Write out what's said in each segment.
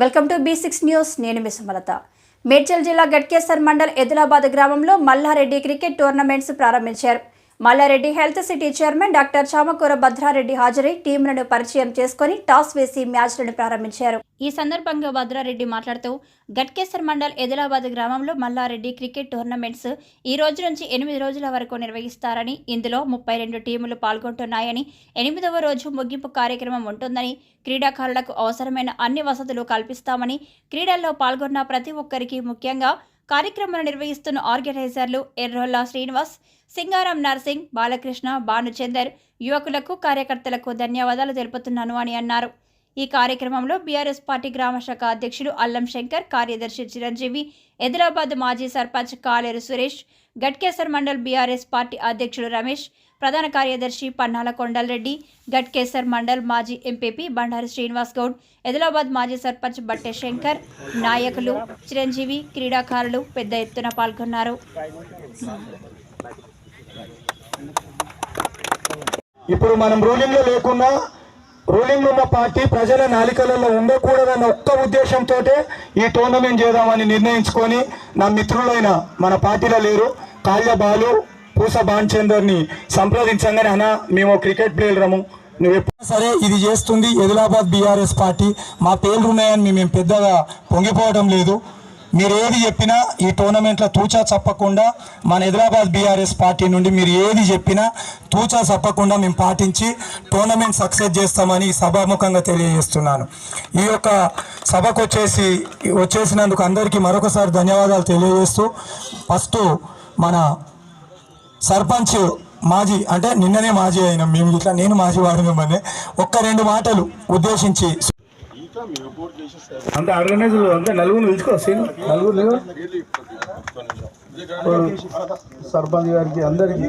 Welcome to B six news. నేను మీ సుమలత. మేడ్చల్ జిల్లా గట్కేసర్ మండల్ ఎదిలాబాద్ గ్రామంలో మల్లారెడ్డి క్రికెట్ టోర్నమెంట్స్ ప్రారంభించారు. Mallareddy health city chairman doctor Chamakura Bhadrareddy హాజరై టీంలను పరిచయం చేసుకుని టాస్ వేసి మ్యాచ్లను ప్రారంభించారు. ఈ సందర్భంగా భద్రారెడ్డి మాట్లాడుతూ గట్కేసర్ మండల్ ఎదిలాబాద్ గ్రామంలో మల్లారెడ్డి క్రికెట్ టోర్నమెంట్స్ ఈ రోజు నుంచి ఎనిమిది రోజుల వరకు నిర్వహిస్తారని ఇందులో ముప్పై రెండు టీములు పాల్గొంటున్నాయని ఎనిమిదవ రోజు ముగింపు కార్యక్రమం ఉంటుందని క్రీడాకారులకు అవసరమైన అన్ని వసతులు కల్పిస్తామని క్రీడల్లో పాల్గొన్న ప్రతి ఒక్కరికి ముఖ్యంగా కార్యక్రమాలు నిర్వహిస్తున్న ఆర్గనైజర్లు ఎర్రోల్లా శ్రీనివాస్ సింగారం నర్సింగ్ బాలకృష్ణ భానుచందర్ యువకులకు కార్యకర్తలకు ధన్యవాదాలు తెలుపుతున్నాను అని అన్నారు. ఈ కార్యక్రమంలో బీఆర్ఎస్ పార్టీ గ్రామ శాఖ అధ్యక్షులు అల్లం శంకర్ కార్యదర్శి చిరంజీవి ఎదిలాబాద్ మాజీ సర్పంచ్ కాలేరు సురేష్ గట్కేసర్ మండల్ బీఆర్ఎస్ పార్టీ అధ్యక్షుడు రమేష్ ప్రధాన కార్యదర్శి పన్నాల కొండలరెడ్డి గట్కేసర్ మండల్ మాజీ ఎంపీపీ బండారి శ్రీనివాస్ గౌడ్ ఆదిలాబాద్ మాజీ సర్పంచ్ బట్టె శంకర్ నాయకులు చిరంజీవి క్రీడాకారులు పెద్ద ఎత్తున పాల్గొన్నారు. ఇప్పుడు మనం రూలింగ్లో లేకుండా లేకున్నా రూలింగ్ ఉన్న పార్టీ ప్రజల నాలికలలో ఉండకూడదన్న ఒక్క ఉద్దేశంతో ఈ టోర్నమెంట్ చేద్దామని నిర్ణయించుకొని నా మిత్రులైన మన పార్టీలో లేరు. కాళ్య బాలు పూస భాన్చందర్ని సంప్రదించగానే అన్న మేము క్రికెట్ ప్లేయరము నువ్వు ఎప్పుడు సరే ఇది చేస్తుంది ఎదిలాబాద్ బీఆర్ఎస్ పార్టీ. మా పేర్లు ఉన్నాయని మేము పెద్దగా పొంగిపోవడం లేదు. మీరు ఏది చెప్పినా ఈ టోర్నమెంట్లో తూచా చెప్పకుండా మన హైదరాబాద్ బీఆర్ఎస్ పార్టీ నుండి మీరు ఏది చెప్పినా తూచా చెప్పకుండా మేము పాటించి టోర్నమెంట్ సక్సెస్ చేస్తామని సభాముఖంగా తెలియజేస్తున్నాను. ఈ యొక్క సభకు వచ్చేసి వచ్చేసినందుకు అందరికీ మరొకసారి ధన్యవాదాలు తెలియజేస్తూ ఫస్ట్ మన సర్పంచ్ మాజీ అంటే నిన్ననే మాజీ అయినా మేము ఇట్లా నేను మాజీ వాడు మిమ్మల్ని ఒక్క రెండు మాటలు ఉద్దేశించి అంత ఆర్గనైజర్ అంతే నలుగురు పిలుచుకో సీను. నలుగురు సర్పంచ్ గారికి అందరికి.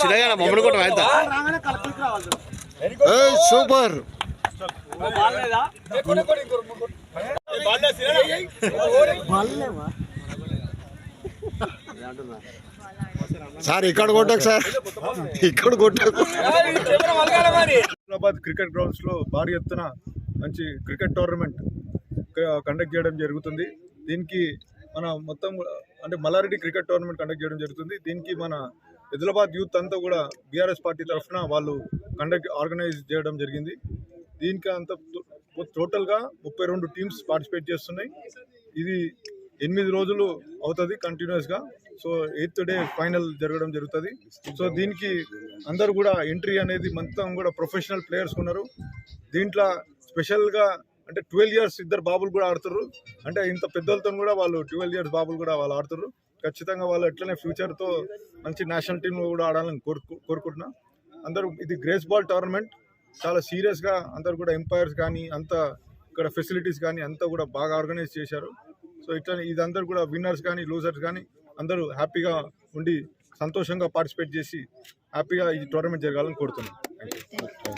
చిన్నగా మమ్మల్ని కూడా వాయిద్దా సూపర్. సార్ ఇక్కడ కొట్టకు సార్. ఇక్కడ కొట్టకు. హైదరాబాద్ క్రికెట్ గ్రౌండ్స్లో భారీ ఎత్తున మంచి క్రికెట్ టోర్నమెంట్ కండక్ట్ చేయడం జరుగుతుంది. దీనికి మన మొత్తం అంటే మల్లారెడ్డి క్రికెట్ టోర్నమెంట్ కండక్ట్ చేయడం జరుగుతుంది. దీనికి మన హైదరాబాద్ యూత్ అంతా కూడా బీఆర్ఎస్ పార్టీ తరఫున వాళ్ళు కండక్ట్ ఆర్గనైజ్ చేయడం జరిగింది. దీనికి అంత టోటల్గా ముప్పై రెండు టీమ్స్ పార్టిసిపేట్ చేస్తున్నాయి. ఇది ఎనిమిది రోజులు అవుతుంది కంటిన్యూస్గా సో ఎయిత్ డే ఫైనల్ జరగడం జరుగుతుంది. సో దీనికి అందరూ కూడా ఎంట్రీ అనేది మొత్తం కూడా ప్రొఫెషనల్ ప్లేయర్స్ ఉన్నారు. దీంట్లో స్పెషల్గా అంటే ట్వెల్వ్ ఇయర్స్ ఇద్దరు బాబులు కూడా ఆడుతారు అంటే ఇంత పెద్దలతో కూడా వాళ్ళు ట్వెల్వ్ ఇయర్స్ బాబులు కూడా వాళ్ళు ఆడుతారు ఖచ్చితంగా వాళ్ళు ఎట్లనే ఫ్యూచర్తో మంచి నేషనల్ టీంలో కూడా ఆడాలని కోరుకు కోరుకుంటున్నా. అందరూ ఇది గ్రేస్ బాల్ టోర్నమెంట్ చాలా సీరియస్గా అందరు కూడా ఎంపైర్స్ కానీ అంత ఇక్కడ ఫెసిలిటీస్ కానీ అంతా కూడా బాగా ఆర్గనైజ్ చేశారు. సో ఇట్లా ఇదందరూ కూడా విన్నర్స్ కానీ లూజర్స్ కానీ అందరూ హ్యాపీగా ఉండి సంతోషంగా పార్టిసిపేట్ చేసి హ్యాపీగా ఈ టోర్నమెంట్ జరగాలని కోరుతున్నాను